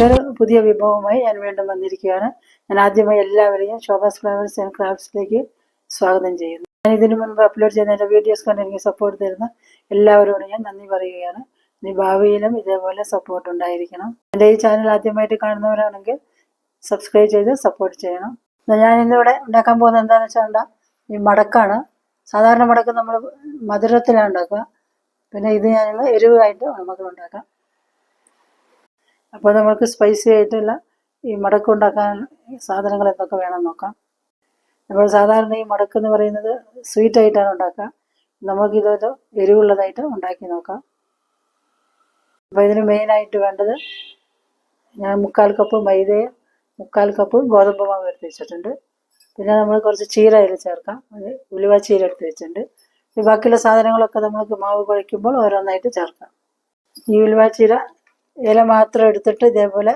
മറ്റൊരു പുതിയ വിഭവവുമായി ഞാൻ വീണ്ടും വന്നിരിക്കുകയാണ്. ഞാൻ ആദ്യമായി എല്ലാവരെയും ശോഭാസ് ഫ്ലവേഴ്സ് ആൻഡ് ക്രാഫ്റ്റ്സിലേക്ക് സ്വാഗതം ചെയ്യുന്നു. ഞാൻ ഇതിനു മുൻപ് അപ്ലോഡ് ചെയ്യുന്ന എന്റെ വീഡിയോസ് കണ്ട് എനിക്ക് സപ്പോർട്ട് തരുന്ന എല്ലാവരോടും ഞാൻ നന്ദി പറയുകയാണ്. ഇനി ഭാവിയിലും ഇതേപോലെ സപ്പോർട്ട് ഉണ്ടായിരിക്കണം. എന്റെ ഈ ചാനൽ ആദ്യമായിട്ട് കാണുന്നവരാണെങ്കിൽ സബ്സ്ക്രൈബ് ചെയ്ത് സപ്പോർട്ട് ചെയ്യണം. ഞാൻ ഇന്നിവിടെ ഉണ്ടാക്കാൻ പോകുന്നത് എന്താണെന്ന് വെച്ചാൽ ഈ മടക്കാണ്. സാധാരണ മടക്ക് നമ്മൾ മധുരത്തിലാണ് ഉണ്ടാക്കുക. പിന്നെ ഇത് ഞാനുള്ള എരിവായിട്ട് നമുക്ക് ഉണ്ടാക്കാം. അപ്പോൾ നമ്മൾക്ക് സ്പൈസി ആയിട്ടുള്ള ഈ മടക്ക് ഉണ്ടാക്കാൻ സാധനങ്ങൾ എന്തൊക്കെ വേണം നോക്കാം. നമ്മൾ സാധാരണ ഈ മടക്ക് എന്ന് പറയുന്നത് സ്വീറ്റ് ആയിട്ടാണ് ഉണ്ടാക്കുക. നമുക്കിതൊരു എരിവുള്ളതായിട്ട് ഉണ്ടാക്കി നോക്കാം. അപ്പോൾ ഇതിന് മെയിനായിട്ട് വേണ്ടത് ഞാൻ മുക്കാൽ കപ്പ് മൈദയും മുക്കാൽ കപ്പ് ഗോതമ്പ് മാവ് എടുത്ത് വെച്ചിട്ടുണ്ട്. പിന്നെ നമ്മൾ കുറച്ച് ചീര അതിൽ ചേർക്കാം. അത് ഉലുവ ചീര എടുത്ത് വെച്ചിട്ടുണ്ട്. ഈ ബാക്കിയുള്ള സാധനങ്ങളൊക്കെ നമ്മൾക്ക് മാവ് കുഴയ്ക്കുമ്പോൾ ഓരോന്നായിട്ട് ചേർക്കാം. ഈ ഉലുവ ചീര ഇല മാത്രം എടുത്തിട്ട് ഇതേപോലെ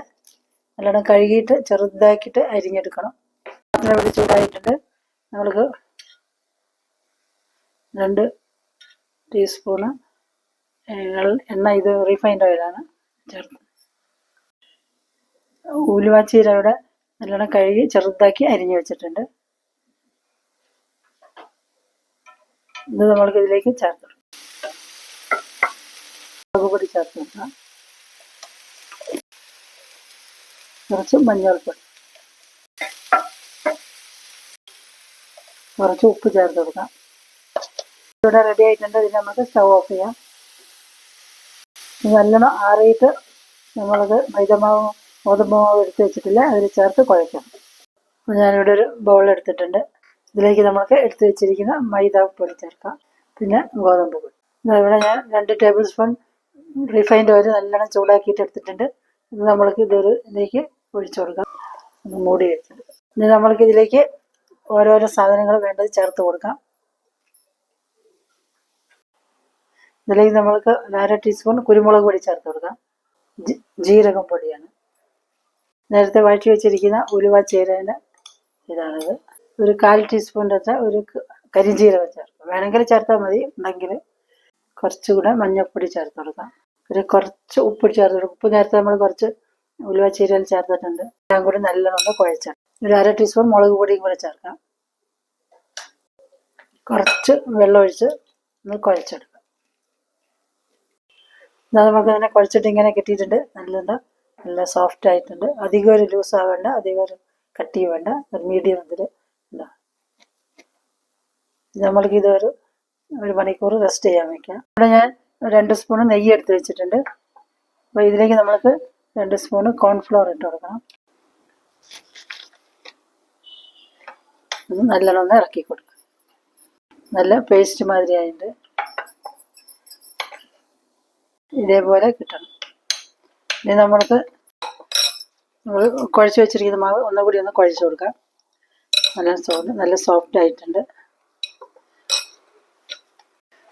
നല്ലോണം കഴുകിയിട്ട് ചെറുതാക്കിയിട്ട് അരിഞ്ഞെടുക്കണം. പാത്രം ഇവിടെ ചൂടായിട്ടുണ്ട്. നമ്മൾക്ക് രണ്ട് ടീസ്പൂണ് എണ്ണ ഇത് റീഫൈൻഡ് ഓയിലാണ് ചേർത്ത് ഉലുവാച്ചീര ഇവിടെ നല്ലോണം കഴുകി ചെറുതാക്കി അരിഞ്ഞു വെച്ചിട്ടുണ്ട്. ഇത് നമ്മൾക്ക് ഇതിലേക്ക് ചേർത്ത് കൊടുക്കാം. മുളക് പൊടി ചേർത്ത് കൊടുക്കാം. കുറച്ച് മഞ്ഞൾപ്പൊടി. കുറച്ച് ഉപ്പ് ചേർത്ത് കൊടുക്കാം. ഇവിടെ റെഡി ആയിട്ടുണ്ട്. ഇതിന് നമുക്ക് സ്റ്റവ് ഓഫ് ചെയ്യാം. നല്ലോണം ആറിയിട്ട് നമ്മളത് മൈദമാവും ഗോതമ്പ് മാവ് എടുത്ത് വെച്ചിട്ടില്ല. അതിൽ ചേർത്ത് കുഴയ്ക്കാം. ഞാനിവിടെ ഒരു ബൗൾ എടുത്തിട്ടുണ്ട്. ഇതിലേക്ക് നമുക്ക് എടുത്ത് വെച്ചിരിക്കുന്ന മൈദ പൊടി ചേർക്കാം. പിന്നെ ഗോതമ്പ് പൊടി. ഇവിടെ ഞാൻ രണ്ട് ടേബിൾ സ്പൂൺ റിഫൈൻഡ് ഓയിൽ നല്ലോണം ചൂടാക്കിയിട്ട് എടുത്തിട്ടുണ്ട്. ഇത് നമ്മൾക്ക് ഇതൊരു ഇതിലേക്ക് ഒഴിച്ചു കൊടുക്കാം ഒന്ന് മൂടി വെച്ചിട്ട് ഇനി നമ്മൾക്ക് ഇതിലേക്ക് ഓരോരോ സാധനങ്ങൾ വേണ്ടത് ചേർത്ത് കൊടുക്കാം. ഇതിലേക്ക് നമ്മൾക്ക് അര ടീസ്പൂൺ കുരുമുളക് പൊടി ചേർത്ത് കൊടുക്കാം. ജീരകം പൊടിയാണ്. നേരത്തെ വഴറ്റി വെച്ചിരിക്കുന്ന ഉലുവ ചേരേന്റെ ഇതാണിത്. ഒരു കാൽ ടീസ്പൂണിന്റെ അത്ര ഒരു കരിജീരകം ചേർക്കാം. വേണമെങ്കിൽ ചേർത്താൽ മതി. ഉണ്ടെങ്കിൽ കുറച്ചുകൂടെ മഞ്ഞൾപ്പൊടി ചേർത്ത് കൊടുക്കാം. ഒരു കുറച്ച് ഉപ്പ് ചേർത്ത് കൊടുക്കും. ഉപ്പ് നേരത്തെ നമ്മൾ കുറച്ച് ഉലുവ ചീരൽ ചേർത്തിട്ടുണ്ട്. എല്ലാം കൂടി നല്ലോണം കുഴച്ചാൽ ഒരു അര ടീസ്പൂൺ മുളക് പൊടിയും കൂടെ ചേർക്കാം. കുറച്ച് വെള്ളമൊഴിച്ച് ഒന്ന് കുഴച്ചെടുക്കാം. എന്നാൽ നമുക്ക് ഇങ്ങനെ കുഴച്ചിട്ട് ഇങ്ങനെ കിട്ടിയിട്ടുണ്ട്. നല്ലത്. നല്ല സോഫ്റ്റ് ആയിട്ടുണ്ട്. അധികം ഒരു ലൂസ് ആവേണ്ട. അധികം ഒരു കട്ടി വേണ്ട. ഒരു മീഡിയം ഇതിൽ. ഉണ്ടാവും നമ്മൾക്ക് ഇതൊരു ഒരു മണിക്കൂർ റെസ്റ്റ് ചെയ്യാൻ വയ്ക്കാം ഇവിടെ ഞാൻ രണ്ട് സ്പൂൺ നെയ്യ് എടുത്ത് വെച്ചിട്ടുണ്ട്. അപ്പോൾ ഇതിലേക്ക് നമ്മൾക്ക് രണ്ട് സ്പൂണ് കോൺഫ്ലോർ ഇട്ട് കൊടുക്കണം. ഇത് നല്ലോണം ഒന്ന് ഇറക്കി കൊടുക്കുക നല്ല പേസ്റ്റ് മാതിരി ആയിട്ട് ഇതേപോലെ കിട്ടണം. ഇനി നമ്മൾക്ക് നമ്മൾ കുഴച്ച് വെച്ചിരിക്കുന്ന മാവ് ഒന്നുകൂടി ഒന്ന് കുഴച്ച് കൊടുക്കാം. നല്ല സോഫ്റ്റ് നല്ല സോഫ്റ്റ് ആയിട്ടുണ്ട്.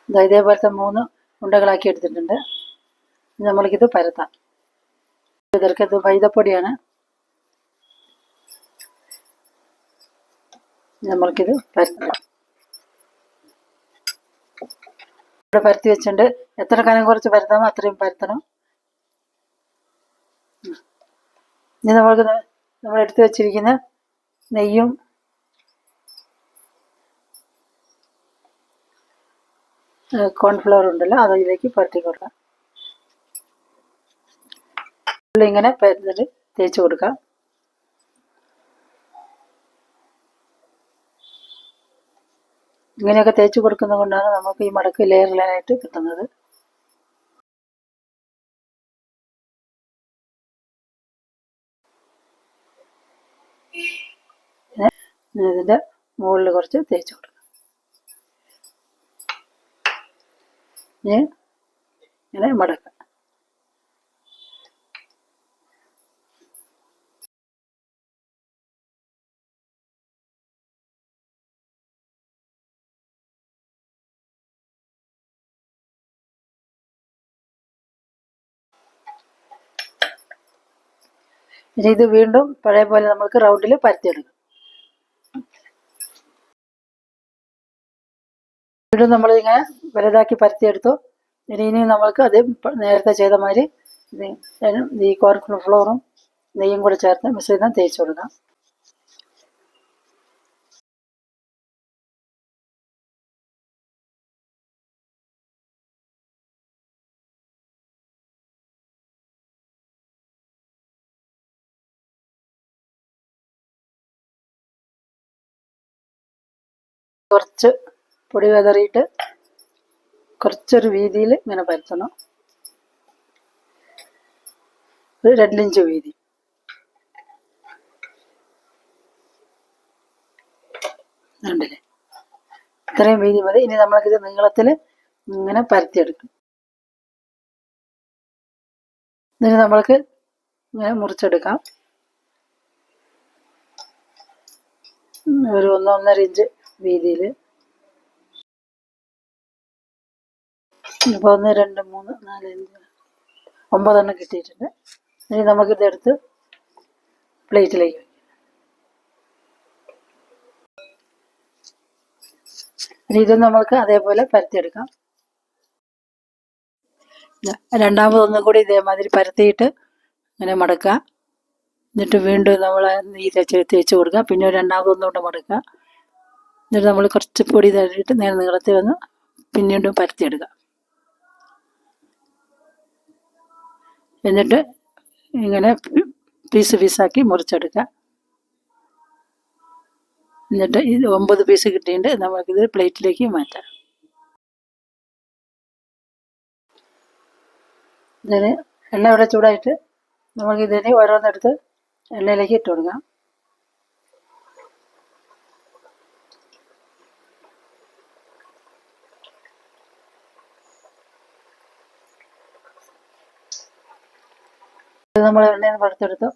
ഇതാ ഇതേപോലത്തെ മൂന്ന് ഉണ്ടകളാക്കി എടുത്തിട്ടുണ്ട്. നമ്മൾക്കിത് പരത്താം. ഇതൊക്കെ ഇത് മൈദപ്പൊടിയാണ് നമ്മൾക്കിത് പരത്തണം ഇവിടെ പരത്തി വെച്ചിട്ടുണ്ട്. എത്ര കനം കുറച്ച് പരത്താമോ അത്രയും പരത്തണം. ഇനി നമ്മൾക്ക് നമ്മൾ എടുത്തു വെച്ചിരിക്കുന്ന നെയ്യും കോൺഫ്ലവർ ഉണ്ടല്ലോ അതിലേക്ക് പരത്തി കൊടുക്കാം. ഇങ്ങനെ പരന്നിട്ട് തേച്ച് കൊടുക്കാം. ഇങ്ങനെയൊക്കെ തേച്ച് കൊടുക്കുന്നത് കൊണ്ടാണ് നമുക്ക് ഈ മടക്ക് ലെയർ ലെയറായിട്ട് കിട്ടുന്നത്. ഇതിന്റെ മുകളിൽ കുറച്ച് തേച്ച് കൊടുക്കാം. ഇങ്ങനെ മടക്കാം. ഇനി ഇത് വീണ്ടും പഴയ പോലെ നമ്മൾക്ക് റൗണ്ടിൽ പരത്തിയെടുക്കും. വീണ്ടും നമ്മൾ ഇങ്ങനെ വലുതാക്കി പരത്തിയെടുത്തു. ഇനി ഇനി നമ്മൾക്ക് അത് നേരത്തെ ചെയ്ത മാതിരി ഈ കോൺഫ്ലവറും നെയ്യും കൂടെ ചേർത്ത് മിശ്രിതം തേച്ച് കൊടുക്കാം. കുറച്ച് പൊടി വിതറിയിട്ട് കുറച്ചൊരു വീതിയിൽ ഇങ്ങനെ പരത്തണം. ഒരു രണ്ടിഞ്ച് വീതി. ഉണ്ടല്ലേ ഇത്രയും വീതി മതി. ഇനി നമ്മൾക്കിത് നീളത്തിൽ ഇങ്ങനെ പരത്തിയെടുക്കും. ഇതിന് നമ്മൾക്ക് ഇങ്ങനെ മുറിച്ചെടുക്കാം. ഒരു ഒന്നൊന്നര ഇഞ്ച് വീതിയിൽ ഇപ്പോൾ ഒന്ന് രണ്ട് മൂന്ന് നാല് അഞ്ച് ഒമ്പതെണ്ണം കിട്ടിയിട്ടുണ്ട്. ഇനി നമുക്കിതെടുത്ത് പ്ലേറ്റിലേക്ക് വയ്ക്കാം ഇനി ഇത് നമ്മൾക്ക് അതേപോലെ പരത്തിയെടുക്കാം. രണ്ടാമത് ഒന്നും കൂടി ഇതേമാതിരി പരത്തിയിട്ട് ഇങ്ങനെ മടക്കുക എന്നിട്ട് വീണ്ടും നമ്മൾ ഈ തേച്ച് തേച്ച് കൊടുക്കുക പിന്നെ രണ്ടാമതൊന്നും കൂടെ മടക്കുക എന്നിട്ട് നമ്മൾ കുറച്ച് പൊടി തട്ടിയിട്ട് നേരെ നീളത്തിൽ വന്ന് പിന്നീണ്ടും പരത്തിയെടുക്കുക. എന്നിട്ട് ഇങ്ങനെ പീസ് പീസാക്കി മുറിച്ചെടുക്കുക. എന്നിട്ട് ഇത് ഒമ്പത് പീസ് കിട്ടിയിട്ട് നമുക്കിത് പ്ലേറ്റിലേക്ക് മാറ്റാം. ഇതിന് എണ്ണ ഇവിടെ ചൂടായിട്ട് നമുക്കിതിന് ഓരോന്നെടുത്ത് എണ്ണയിലേക്ക് ഇട്ട് കൊടുക്കാം. നമ്മൾ എണ്ണയിൽ നിന്ന് പുറത്തെടുത്തു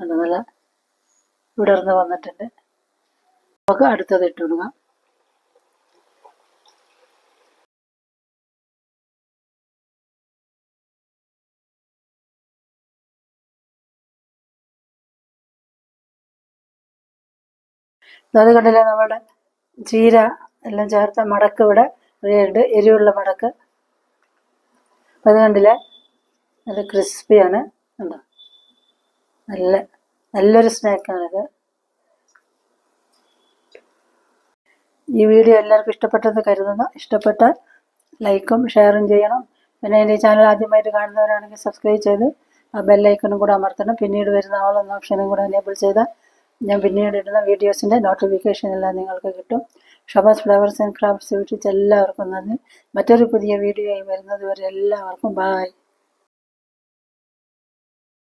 അത് നല്ല വിടർന്ന് വന്നിട്ടുണ്ട്. നമുക്ക് അടുത്തത് ഇട്ട് കൊടുക്കാം. അത് കണ്ടില്ലേ നമ്മുടെ ജീര എല്ലാം ചേർത്ത മടക്ക് ഇവിടെ റെഡിയുണ്ട് എരിവുള്ള മടക്ക്. അത് കണ്ടില്ലേ? നല്ല ക്രിസ്പിയാണ്. കണ്ടോ? നല്ല നല്ലൊരു സ്നാക്കാണിത് ഈ വീഡിയോ എല്ലാവർക്കും ഇഷ്ടപ്പെട്ടെന്ന് കരുതുന്നു. ഇഷ്ടപ്പെട്ടാൽ ലൈക്കും ഷെയറും ചെയ്യണം. പിന്നെ എന്റെ ചാനൽ ആദ്യമായിട്ട് കാണുന്നവരാണെങ്കിൽ സബ്സ്ക്രൈബ് ചെയ്ത് ആ ബെല്ലൈക്കണും കൂടെ അമർത്തണം. പിന്നീട് വരുന്ന ആളെന്ന ഓപ്ഷനും കൂടെ എനേബിൾ ചെയ്താൽ ഞാൻ പിന്നീട് ഇടുന്ന വീഡിയോസിന്റെ നോട്ടിഫിക്കേഷൻ എല്ലാം നിങ്ങൾക്ക് കിട്ടും. ഷബാസ് ഫ്ലവേഴ്സ് ആൻഡ് ക്രാഫ്റ്റ്സ് വീട്ടിൽ എല്ലാവർക്കും നന്ദി. മറ്റൊരു പുതിയ വീഡിയോ ആയി വരുന്നത് വരെ എല്ലാവർക്കും ബായ്